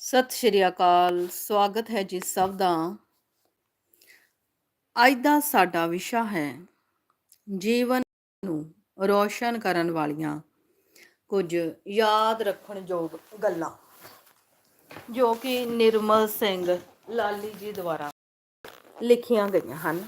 ਸਤਿ ਸ਼੍ਰੀ ਅਕਾਲ, ਸਵਾਗਤ ਹੈ ਜੀ ਸਭ ਦਾ। ਅੱਜ ਦਾ ਸਾਡਾ ਵਿਸ਼ਾ ਹੈ ਜੀਵਨ ਨੂੰ ਰੋਸ਼ਨ ਕਰਨ ਵਾਲੀਆਂ ਕੁਝ ਯਾਦ ਰੱਖਣ ਯੋਗ ਗੱਲਾਂ, ਜੋ ਕਿ ਨਿਰਮਲ ਸਿੰਘ ਲਾਲੀ ਜੀ ਦੁਆਰਾ ਲਿਖੀਆਂ ਗਈਆਂ ਹਨ।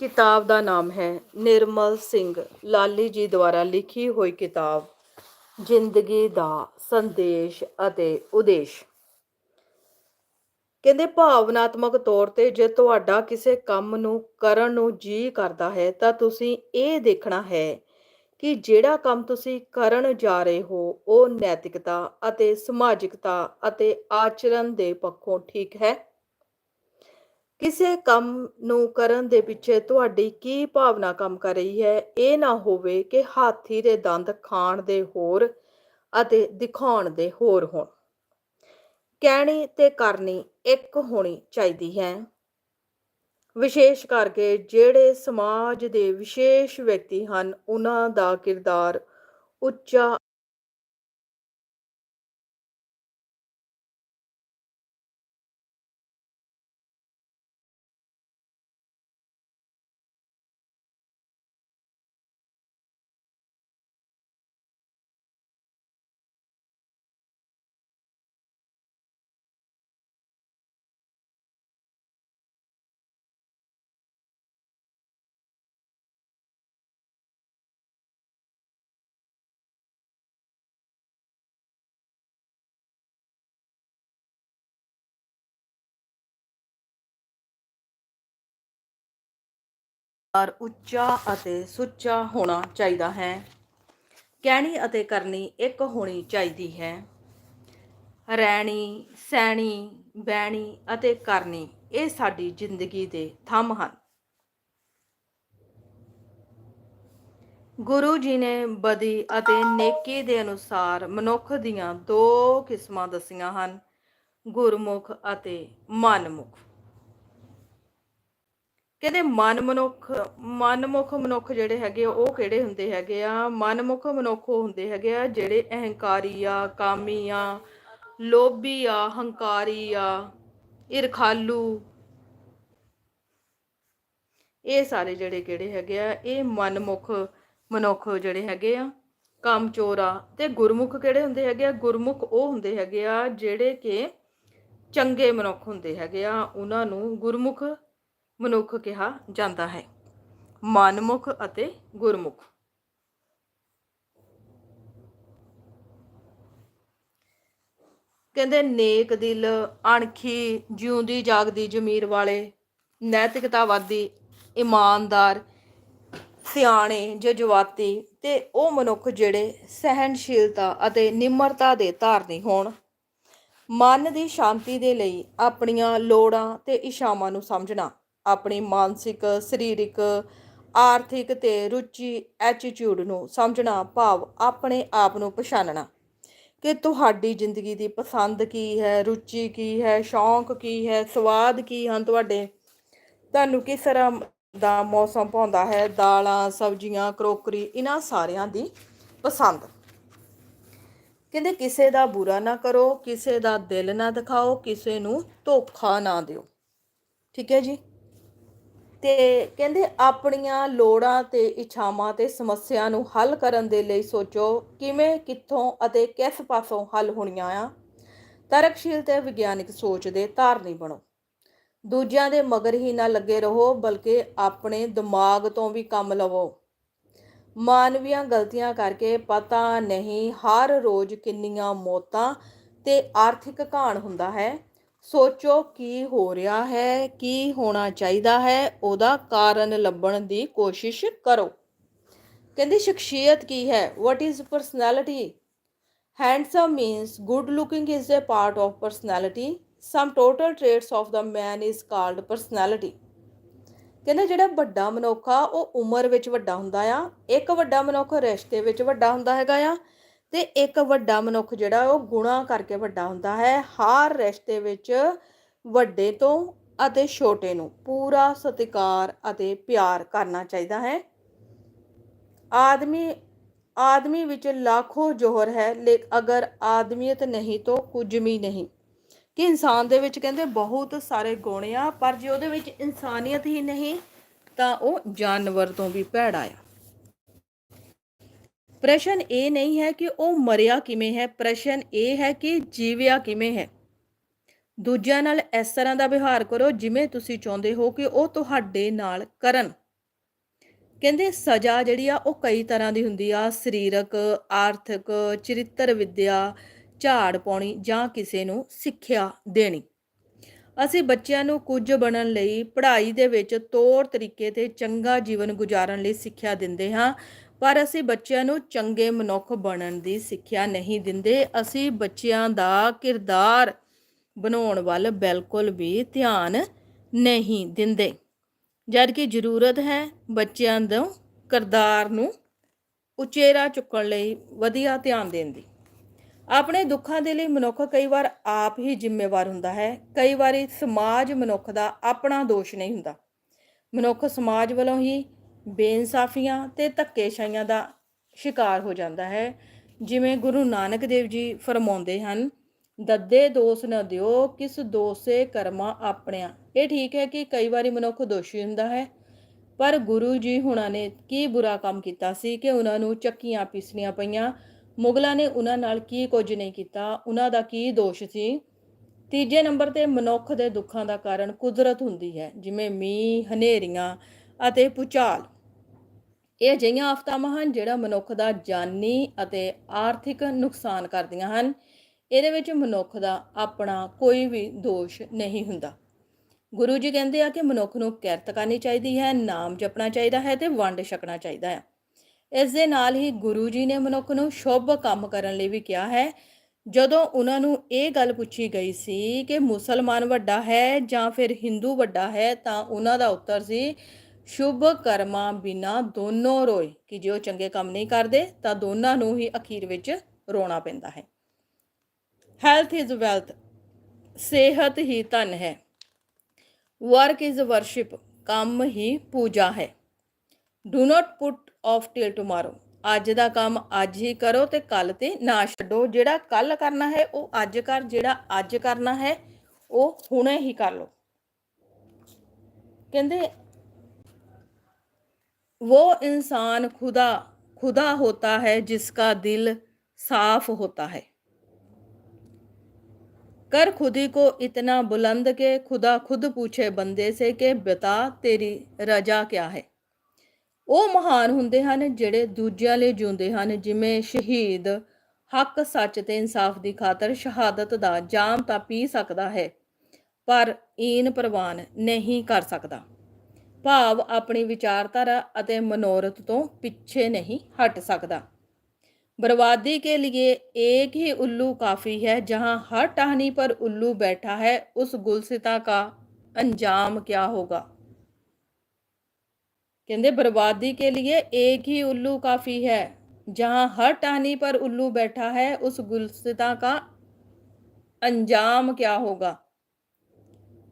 ਕਿਤਾਬ ਦਾ ਨਾਮ ਹੈ ਨਿਰਮਲ ਸਿੰਘ ਲਾਲੀ ਜੀ ਦੁਆਰਾ ਲਿਖੀ ਹੋਈ ਕਿਤਾਬ ਜ਼ਿੰਦਗੀ ਦਾ ਸੰਦੇਸ਼ ਅਤੇ ਉਦੇਸ਼। ਕਹਿੰਦੇ, ਭਾਵਨਾਤਮਕ ਤੌਰ ਤੇ ਜੇ ਤੁਹਾਡਾ ਕਿਸੇ ਕੰਮ ਨੂੰ ਕਰਨ ਨੂੰ ਜੀ ਕਰਦਾ ਹੈ, ਤਾਂ ਤੁਸੀਂ ਇਹ ਦੇਖਣਾ ਹੈ ਕਿ ਜਿਹੜਾ ਕੰਮ ਤੁਸੀਂ ਕਰਨ ਜਾ ਰਹੇ ਹੋ, ਉਹ ਨੈਤਿਕਤਾ ਅਤੇ ਸਮਾਜਿਕਤਾ ਅਤੇ ਆਚਰਣ ਦੇ ਪੱਖੋਂ ਠੀਕ ਹੈ। ਕਿਸੇ ਕੰਮ ਨੂੰ ਕਰਨ ਦੇ ਪਿੱਛੇ ਤੁਹਾਡੀ ਕੀ ਭਾਵਨਾ ਕੰਮ ਕਰ ਰਹੀ ਹੈ? ਇਹ ਨਾ ਹੋਵੇ ਕਿ ਹਾਥੀ ਦੇ ਦੰਦ ਖਾਣ ਦੇ ਹੋਰ ਅਤੇ ਦਿਖਾਉਣ ਦੇ ਹੋਰ ਹੋਣ। ਕਹਿਣੀ ਤੇ ਕਰਨੀ ਇੱਕ ਹੋਣੀ ਚਾਹੀਦੀ ਹੈ। ਵਿਸ਼ੇਸ਼ ਕਰਕੇ ਜਿਹੜੇ ਸਮਾਜ ਦੇ ਵਿਸ਼ੇਸ਼ ਵਿਅਕਤੀ ਹਨ, ਉਹਨਾਂ ਦਾ ਕਿਰਦਾਰ ਉੱਚਾ ਕਿਰਦਾਰ ਉੱਚਾ ਅਤੇ ਸੁੱਚਾ ਹੋਣਾ ਚਾਹੀਦਾ ਹੈ। ਕਹਿਣੀ ਅਤੇ ਕਰਨੀ ਇੱਕ ਹੋਣੀ ਚਾਹੀਦੀ ਹੈ। ਰਹਿਣੀ, ਸਹਿਣੀ, ਬਹਿਣੀ ਅਤੇ ਕਰਨੀ ਇਹ ਸਾਡੀ ਜ਼ਿੰਦਗੀ ਦੇ ਥੰਮ ਹਨ। ਗੁਰੂ ਜੀ ਨੇ ਬਦੀ ਅਤੇ ਨੇਕੀ ਦੇ ਅਨੁਸਾਰ ਮਨੁੱਖ ਦੀਆਂ ਦੋ ਕਿਸਮਾਂ ਦੱਸੀਆਂ ਹਨ, ਗੁਰਮੁਖ ਅਤੇ ਮਨਮੁਖ। ਕਹਿੰਦੇ ਮਨ ਮਨੁੱਖ ਮਨਮੁਖ ਮਨੁੱਖ ਜਿਹੜੇ ਹੈਗੇ ਆ, ਉਹ ਕਿਹੜੇ ਹੁੰਦੇ ਹੈਗੇ ਆ? ਮਨਮੁਖ ਮਨੁੱਖ ਉਹ ਹੁੰਦੇ ਹੈਗੇ ਆ ਜਿਹੜੇ ਅਹੰਕਾਰੀ ਆ ਕਾਮੀ ਆ ਲੋਭੀ ਆ ਹੰਕਾਰੀ ਆ ਇਰਖਾਲੂ ਇਹ ਸਾਰੇ ਜਿਹੜੇ ਕਿਹੜੇ ਹੈਗੇ ਆ ਇਹ ਮਨਮੁਖ ਮਨੁੱਖ ਜਿਹੜੇ ਹੈਗੇ ਆ ਕਾਮਚੋਰ ਆ। ਤੇ ਗੁਰਮੁਖ ਕਿਹੜੇ ਹੁੰਦੇ ਹੈਗੇ ਆ? ਗੁਰਮੁਖ ਉਹ ਹੁੰਦੇ ਹੈਗੇ ਆ ਜਿਹੜੇ ਕਿ ਚੰਗੇ ਮਨੁੱਖ ਹੁੰਦੇ ਹੈਗੇ ਆ ਉਹਨਾਂ ਨੂੰ ਗੁਰਮੁਖ ਮਨੁੱਖ ਕਿਹਾ ਜਾਂਦਾ ਹੈ। ਮਨਮੁਖ ਅਤੇ ਗੁਰਮੁਖ। ਕਹਿੰਦੇ, ਨੇਕ ਦਿਲ ਅਣਖੀ ਜਿਉਂਦੀ ਜਾਗਦੀ ਜ਼ਮੀਰ ਵਾਲੇ, ਨੈਤਿਕਤਾਵਾਦੀ, ਇਮਾਨਦਾਰ, ਸਿਆਣੇ, ਜਜ਼ਬਾਤੀ ਤੇ ਉਹ ਮਨੁੱਖ ਜਿਹੜੇ ਸਹਿਨਸ਼ੀਲਤਾ ਅਤੇ ਨਿਮਰਤਾ ਦੇ ਧਾਰਨੀ ਹੋਣ। ਮਨ ਦੀ ਸ਼ਾਂਤੀ ਦੇ ਲਈ ਆਪਣੀਆਂ ਲੋੜਾਂ ਤੇ ਇਸ਼ਾਵਾਂ ਨੂੰ ਸਮਝਣਾ। ਆਪਣੀ ਮਾਨਸਿਕ, ਸਰੀਰਕ, ਆਰਥਿਕ ਤੇ ਰੁਚੀ ਐਟੀਟਿਊਡ ਨੂੰ ਸਮਝਣਾ, ਭਾਵ ਆਪਣੇ ਆਪ ਨੂੰ ਪਛਾਣਨਾ ਕਿ ਤੁਹਾਡੀ ਜ਼ਿੰਦਗੀ ਦੀ ਪਸੰਦ ਕੀ ਹੈ, ਰੁਚੀ ਕੀ ਹੈ, ਸ਼ੌਂਕ ਕੀ ਹੈ, ਸਵਾਦ ਕੀ ਹਨ ਤੁਹਾਡੇ? ਤੁਹਾਨੂੰ ਕਿਸ ਤਰ੍ਹਾਂ ਦਾ ਮੌਸਮ ਪਾਉਂਦਾ ਹੈ? ਦਾਲਾਂ, ਸਬਜ਼ੀਆਂ, ਕਰੋਕਰੀ ਇਹਨਾਂ ਸਾਰਿਆਂ ਦੀ ਪਸੰਦ। ਕਹਿੰਦੇ ਕਿਸੇ ਦਾ ਬੁਰਾ ਨਾ ਕਰੋ, ਕਿਸੇ ਦਾ ਦਿਲ ਨਾ ਦਿਖਾਓ, ਕਿਸੇ ਨੂੰ ਧੋਖਾ ਨਾ ਦਿਓ। ਠੀਕ ਹੈ ਜੀ? ਤੇ ਕਹਿੰਦੇ ਆਪਣੀਆਂ ਲੋੜਾਂ ਤੇ ਇੱਛਾਵਾਂ ਤੇ ਸਮੱਸਿਆ ਨੂੰ ਹੱਲ ਕਰਨ ਦੇ ਲਈ ਸੋਚੋ ਕਿਵੇਂ, ਕਿੱਥੋਂ ਅਤੇ ਕਿਸ ਪਾਸੋਂ ਹੱਲ ਹੋਣੀਆਂ ਆ। ਤਰਕਸ਼ੀਲ ਤੇ ਵਿਗਿਆਨਿਕ ਸੋਚ ਦੇ ਧਾਰਨੀ ਬਣੋ। ਦੂਜਿਆਂ ਦੇ ਮਗਰ ਹੀ ਨਾ ਲੱਗੇ ਰਹੋ, ਬਲਕਿ ਆਪਣੇ ਦਿਮਾਗ ਤੋਂ ਵੀ ਕੰਮ ਲਵੋ। ਮਾਨਵੀਆਂ ਗਲਤੀਆਂ ਕਰਕੇ ਪਤਾ ਨਹੀਂ ਹਰ ਰੋਜ਼ ਕਿੰਨੀਆਂ ਮੌਤਾਂ ਤੇ ਆਰਥਿਕ ਘਾਣ ਹੁੰਦਾ ਹੈ। ਸੋਚੋ ਕੀ ਹੋ ਰਿਹਾ ਹੈ, ਕੀ ਹੋਣਾ ਚਾਹੀਦਾ ਹੈ, ਉਹਦਾ ਕਾਰਨ ਲੱਭਣ ਦੀ ਕੋਸ਼ਿਸ਼ ਕਰੋ। ਕਹਿੰਦੀ, ਸ਼ਖਸੀਅਤ ਕੀ ਹੈ? What is personality handsome means good looking is a part of personality sum total traits of the man is called personality ਕਹਿੰਦੇ, ਜਿਹੜਾ ਵੱਡਾ ਮਨੁੱਖ ਆ, ਉਹ ਉਮਰ ਵਿੱਚ ਵੱਡਾ ਹੁੰਦਾ ਆ, ਇੱਕ ਵੱਡਾ ਮਨੁੱਖ ਰਿਸ਼ਤੇ ਵਿੱਚ ਵੱਡਾ ਹੁੰਦਾ ਹੈਗਾ ਆ ਤੇ ਇੱਕ ਵੱਡਾ ਮਨੁੱਖ ਜਿਹੜਾ ਉਹ ਗੁਣਾ ਕਰਕੇ ਵੱਡਾ ਹੁੰਦਾ ਹੈ। ਹਰ ਰਿਸ਼ਤੇ ਵਿੱਚ ਵੱਡੇ ਤੋਂ ਅਤੇ ਛੋਟੇ ਨੂੰ ਪੂਰਾ ਸਤਿਕਾਰ ਅਤੇ ਪਿਆਰ ਕਰਨਾ ਚਾਹੀਦਾ ਹੈ। ਆਦਮੀ ਆਦਮੀ ਵਿੱਚ ਲੱਖੋਂ ਜੋਹਰ ਹੈ ਲੇ ਅਗਰ ਆਦਮੀਅਤ ਨਹੀਂ ਤੋਂ ਕੁਝ ਵੀ ਨਹੀਂ। ਕਿ ਇਨਸਾਨ ਦੇ ਵਿੱਚ ਕਹਿੰਦੇ ਬਹੁਤ ਸਾਰੇ ਗੁਣ ਆ, ਪਰ ਜੇ ਉਹਦੇ ਵਿੱਚ ਇਨਸਾਨੀਅਤ ਹੀ ਨਹੀਂ ਤਾਂ ਉਹ ਜਾਨਵਰ ਤੋਂ ਵੀ ਭੈੜਾ ਆ। ਪ੍ਰਸ਼ਨ ਇਹ ਨਹੀਂ ਹੈ ਕਿ ਉਹ ਮਰਿਆ ਕਿਵੇਂ ਹੈ, ਪ੍ਰਸ਼ਨ ਇਹ ਹੈ ਕਿ ਜੀਵਿਆ ਕਿਵੇਂ ਹੈ। ਦੂਜਿਆਂ ਨਾਲ ਇਸ ਤਰ੍ਹਾਂ ਦਾ ਵਿਵਹਾਰ ਕਰੋ ਜਿਵੇਂ ਤੁਸੀਂ ਚਾਹੁੰਦੇ ਹੋ ਕਿ ਉਹ ਤੁਹਾਡੇ ਨਾਲ ਕਰਨ। ਕਹਿੰਦੇ ਸਜ਼ਾ ਜਿਹੜੀ ਆ ਉਹ ਕਈ ਤਰ੍ਹਾਂ ਦੀ ਹੁੰਦੀ ਆ, ਸਰੀਰਕ, ਆਰਥਿਕ, ਚਰਿੱਤਰ ਵਿਦਿਆ, ਝਾੜ ਪਾਉਣੀ ਜਾਂ ਕਿਸੇ ਨੂੰ ਸਿੱਖਿਆ ਦੇਣੀ। ਅਸੀਂ ਬੱਚਿਆਂ ਨੂੰ ਕੁਝ ਬਣਨ ਲਈ ਪੜ੍ਹਾਈ ਦੇ ਵਿੱਚ ਤੌਰ ਤਰੀਕੇ ਤੇ ਚੰਗਾ ਜੀਵਨ ਗੁਜ਼ਾਰਨ ਲਈ ਸਿੱਖਿਆ ਦਿੰਦੇ ਹਾਂ। ਪਰ ਅਸੀਂ ਬੱਚਿਆਂ ਨੂੰ ਚੰਗੇ ਮਨੁੱਖ ਬਣਨ ਦੀ ਸਿੱਖਿਆ ਨਹੀਂ ਦਿੰਦੇ। ਅਸੀਂ ਬੱਚਿਆਂ ਦਾ ਕਿਰਦਾਰ ਬਣਾਉਣ ਵੱਲ ਬਿਲਕੁਲ ਵੀ ਧਿਆਨ ਨਹੀਂ ਦਿੰਦੇ। ਜਦ ਕਿ ਜ਼ਰੂਰਤ ਹੈ ਬੱਚਿਆਂ ਦਾ ਕਿਰਦਾਰ ਨੂੰ ਉਚੇਰਾ ਚੁੱਕਣ ਲਈ ਵਧੀਆ ਧਿਆਨ ਦੇਣ ਦੀ। ਆਪਣੇ ਦੁੱਖਾਂ ਦੇ ਲਈ ਮਨੁੱਖ ਕਈ ਵਾਰ ਆਪ ਹੀ ਜ਼ਿੰਮੇਵਾਰ ਹੁੰਦਾ ਹੈ। ਕਈ ਵਾਰੀ ਸਮਾਜ ਮਨੁੱਖ ਦਾ ਆਪਣਾ ਦੋਸ਼ ਨਹੀਂ ਹੁੰਦਾ। ਮਨੁੱਖ ਸਮਾਜ ਵੱਲੋਂ ਹੀ ਬੇਇਨਸਾਫੀਆਂ ਤੇ ਧੱਕੇਸ਼ਾਹੀਆਂ ਦਾ ਸ਼ਿਕਾਰ ਹੋ ਜਾਂਦਾ ਹੈ। ਜਿਵੇਂ ਗੁਰੂ ਨਾਨਕ ਦੇਵ ਜੀ ਫਰਮਾਉਂਦੇ ਹਨ, ਦੱਦੇ ਦੋਸ ਨਾ ਦਿਓ, ਕਿਸ ਦੋਸੇ ਕਰਮਾ ਆਪਣਿਆ। ਇਹ ਠੀਕ ਹੈ ਕਿ ਕਈ ਵਾਰੀ ਮਨੁੱਖ ਦੋਸ਼ੀ ਹੁੰਦਾ ਹੈ, ਪਰ ਗੁਰੂ ਜੀ ਹੁਣਾਂ ਨੇ ਕੀ ਬੁਰਾ ਕੰਮ ਕੀਤਾ ਸੀ ਕਿ ਉਹਨਾਂ ਨੂੰ ਚੱਕੀਆਂ ਪੀਸਣੀਆਂ ਪਈਆਂ। ਮੁਗਲਾਂ ਨੇ ਉਹਨਾਂ ਨਾਲ ਕੀ ਕੁਝ ਨਹੀਂ ਕੀਤਾ, ਉਹਨਾਂ ਦਾ ਕੀ ਦੋਸ਼ ਸੀ? ਤੀਜੇ ਨੰਬਰ ਤੇ ਮਨੁੱਖ ਦੇ ਦੁੱਖਾਂ ਦਾ ਕਾਰਨ ਕੁਦਰਤ ਹੁੰਦੀ ਹੈ, ਜਿਵੇਂ ਮੀਂਹ, ਹਨੇਰੀਆਂ ਅਤੇ ਭੂਚਾਲ। ਇਹ ਅਜਿਹੀਆਂ ਆਫਤਾਵਾਂ ਹਨ ਜਿਹੜਾ ਮਨੁੱਖ ਦਾ ਜਾਨੀ ਅਤੇ ਆਰਥਿਕ ਨੁਕਸਾਨ ਕਰਦੀਆਂ ਹਨ। ਇਹਦੇ ਵਿੱਚ ਮਨੁੱਖ ਦਾ ਆਪਣਾ ਕੋਈ ਵੀ ਦੋਸ਼ ਨਹੀਂ ਹੁੰਦਾ। ਗੁਰੂ ਜੀ ਕਹਿੰਦੇ ਆ ਕਿ ਮਨੁੱਖ ਨੂੰ ਕਿਰਤ ਕਰਨੀ ਚਾਹੀਦੀ ਹੈ, ਨਾਮ ਜਪਣਾ ਚਾਹੀਦਾ ਹੈ ਤੇ ਵੰਡ ਛਕਣਾ ਚਾਹੀਦਾ ਹੈ। ਇਸ ਦੇ ਨਾਲ ਹੀ ਗੁਰੂ ਜੀ ਨੇ ਮਨੁੱਖ ਨੂੰ ਸ਼ੁਭ ਕੰਮ ਕਰਨ ਲਈ ਵੀ ਕਿਹਾ ਹੈ। ਜਦੋਂ ਉਹਨਾਂ ਨੂੰ ਇਹ ਗੱਲ ਪੁੱਛੀ ਗਈ ਸੀ ਕਿ ਮੁਸਲਮਾਨ ਵੱਡਾ ਹੈ ਜਾਂ ਫਿਰ ਹਿੰਦੂ ਵੱਡਾ ਹੈ ਤਾਂ ਉਹਨਾਂ ਦਾ ਉੱਤਰ ਸੀ ਸ਼ੁਭ ਕਰਮਾਂ ਬਿਨਾ ਦੋਨੋਂ ਰੋਏ। ਕਿ ਜੇ ਉਹ ਚੰਗੇ ਕੰਮ ਨਹੀਂ ਕਰਦੇ, ਤਾਂ ਦੋਨਾਂ ਨੂੰ ਹੀ ਅਖੀਰ ਵਿੱਚ ਰੋਣਾ ਪੈਂਦਾ ਹੈ। ਹੈਲਥ ਇਜ਼ ਵੈਲਥ ਸਿਹਤ ਹੀ ਧਨ ਹੈ। ਵਰਕ ਇਜ਼ ਵਰਸ਼ਿਪ ਕੰਮ ਹੀ ਪੂਜਾ ਹੈ। Do not put off till tomorrow ਅੱਜ ਦਾ ਕੰਮ ਅੱਜ ਹੀ ਕਰੋ ਤੇ ਕੱਲ ਤੇ ਨਾ ਛੱਡੋ। ਜਿਹੜਾ ਕੱਲ ਕਰਨਾ ਹੈ, ਉਹ ਅੱਜ ਕਰ। ਜਿਹੜਾ ਅੱਜ ਕਰਨਾ ਹੈ, ਉਹ ਹੁਣੇ ਹੀ ਕਰ ਲਓ। ਕਹਿੰਦੇ वो इंसान खुदा खुदा होता है जिसका दिल साफ होता है कर खुदी को इतना बुलंद के खुदा खुद पूछे ਬੰਦੇ ਸੇ ਕਿ ਬਤਾ ਤੇਰੀ ਰਜਾ ਕਿਆ ਹੈ ਉਹ ਮਹਾਨ ਹੁੰਦੇ ਹਨ ਜਿਹੜੇ ਦੂਜਿਆਂ ਲਈ ਜਿਉਂਦੇ ਹਨ ਜਿਵੇਂ ਸ਼ਹੀਦ ਹੱਕ ਸੱਚ ਤੇ ਇਨਸਾਫ ਦੀ ਖਾਤਰ ਸ਼ਹਾਦਤ ਦਾ ਜਾਮ ਤਾਂ ਪੀ ਸਕਦਾ ਹੈ ਪਰ ਈਨ ਪ੍ਰਵਾਨ ਨਹੀਂ ਕਰ ਸਕਦਾ ਭਾਵ ਆਪਣੀ ਵਿਚਾਰਧਾਰਾ ਅਤੇ ਮਨੋਰਥ ਤੋਂ ਪਿੱਛੇ ਨਹੀਂ ਹਟ ਸਕਦਾ बर्बादी के लिए एक ही उल्लू काफी है जहां हर टहनी पर उल्लू बैठा है उस गुलसिता का अंजाम क्या होगा कहते बर्बादी के लिए एक ही उल्लू काफी है जहां हर टहनी पर उल्लू बैठा है उस गुलसिता का अंजाम क्या होगा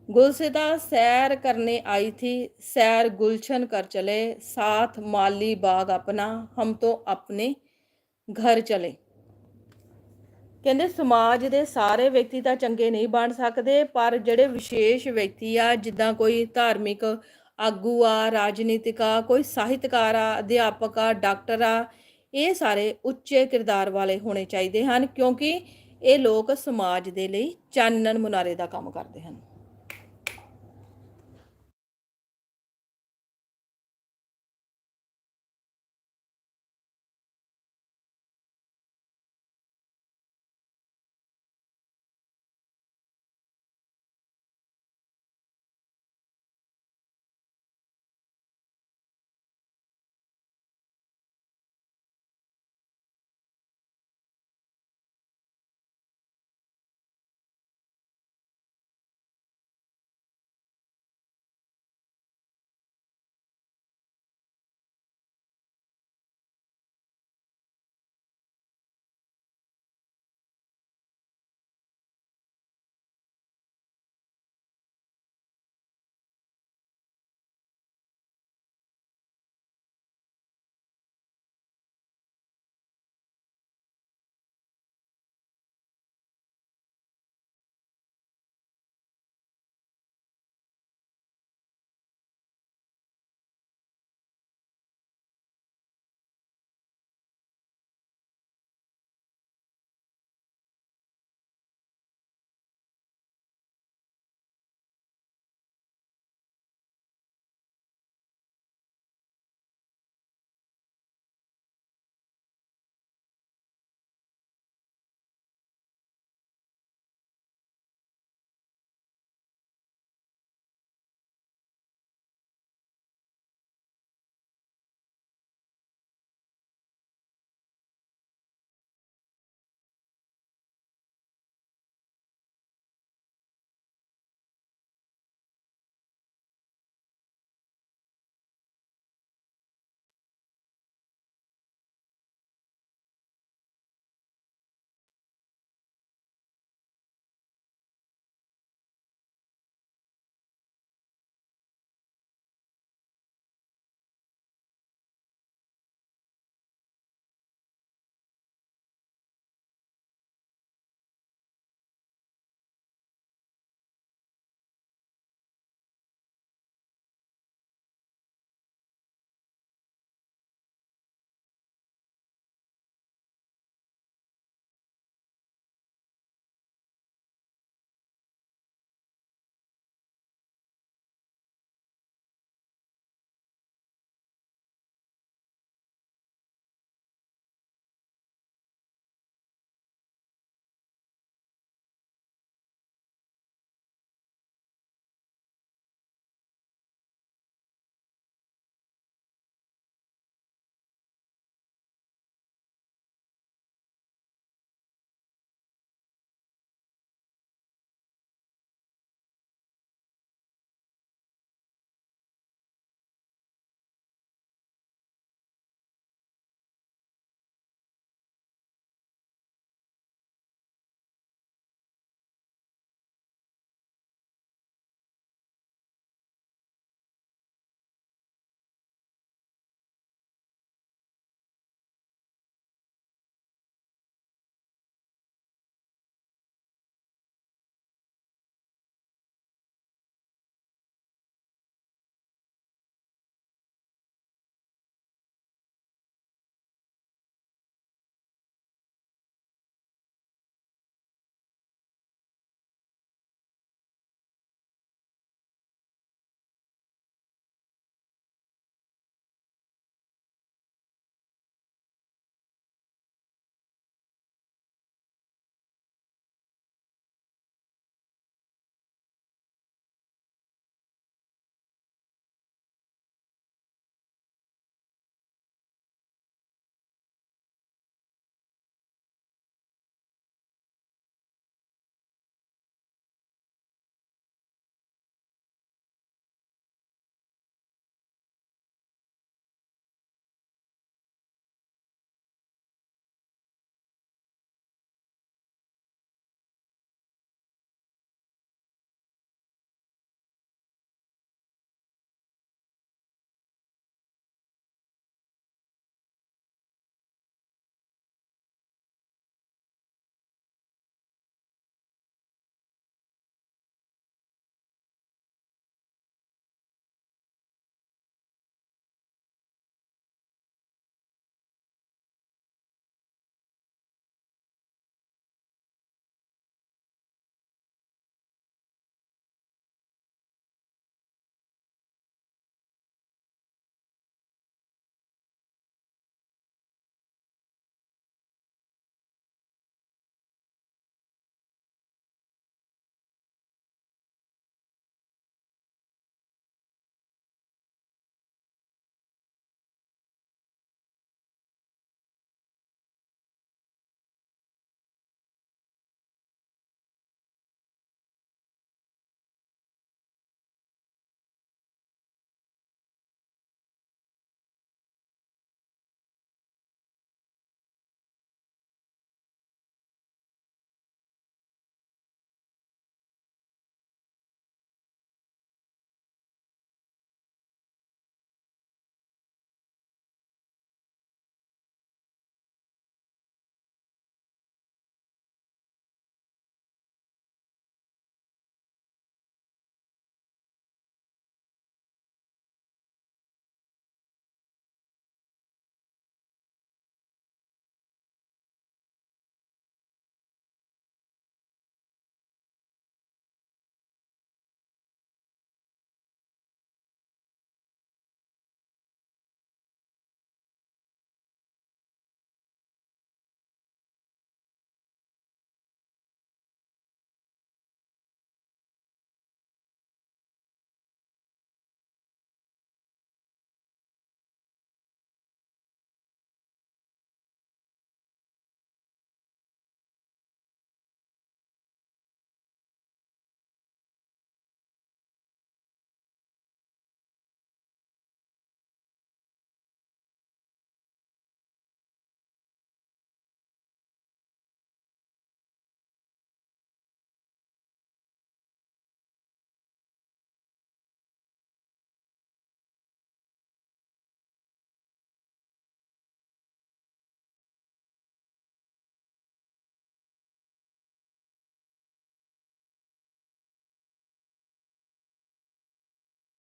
गुलसिता सैर करने आई थी सैर गुलशन कर चले साथ माली बाग अपना हम तो अपने ਘਰ ਚਲੇ ਕਹਿੰਦੇ ਸਮਾਜ ਦੇ ਸਾਰੇ ਵਿਅਕਤੀ ਤਾਂ ਚੰਗੇ ਨਹੀਂ ਬਣ ਸਕਦੇ ਪਰ ਜਿਹੜੇ ਵਿਸ਼ੇਸ਼ ਵਿਅਕਤੀ ਆ ਜਿੱਦਾਂ ਕੋਈ ਧਾਰਮਿਕ ਆਗੂ ਆ ਰਾਜਨੀਤਿਕ ਆ ਕੋਈ ਸਾਹਿਤਕਾਰ ਆ ਅਧਿਆਪਕ ਆ ਡਾਕਟਰ ਆ ਇਹ ਸਾਰੇ ਉੱਚੇ ਕਿਰਦਾਰ ਵਾਲੇ ਹੋਣੇ ਚਾਹੀਦੇ ਹਨ ਕਿਉਂਕਿ ਇਹ ਲੋਕ ਸਮਾਜ ਦੇ ਲਈ ਚਾਨਣ ਮੁਨਾਰੇ ਦਾ ਕੰਮ ਕਰਦੇ ਹਨ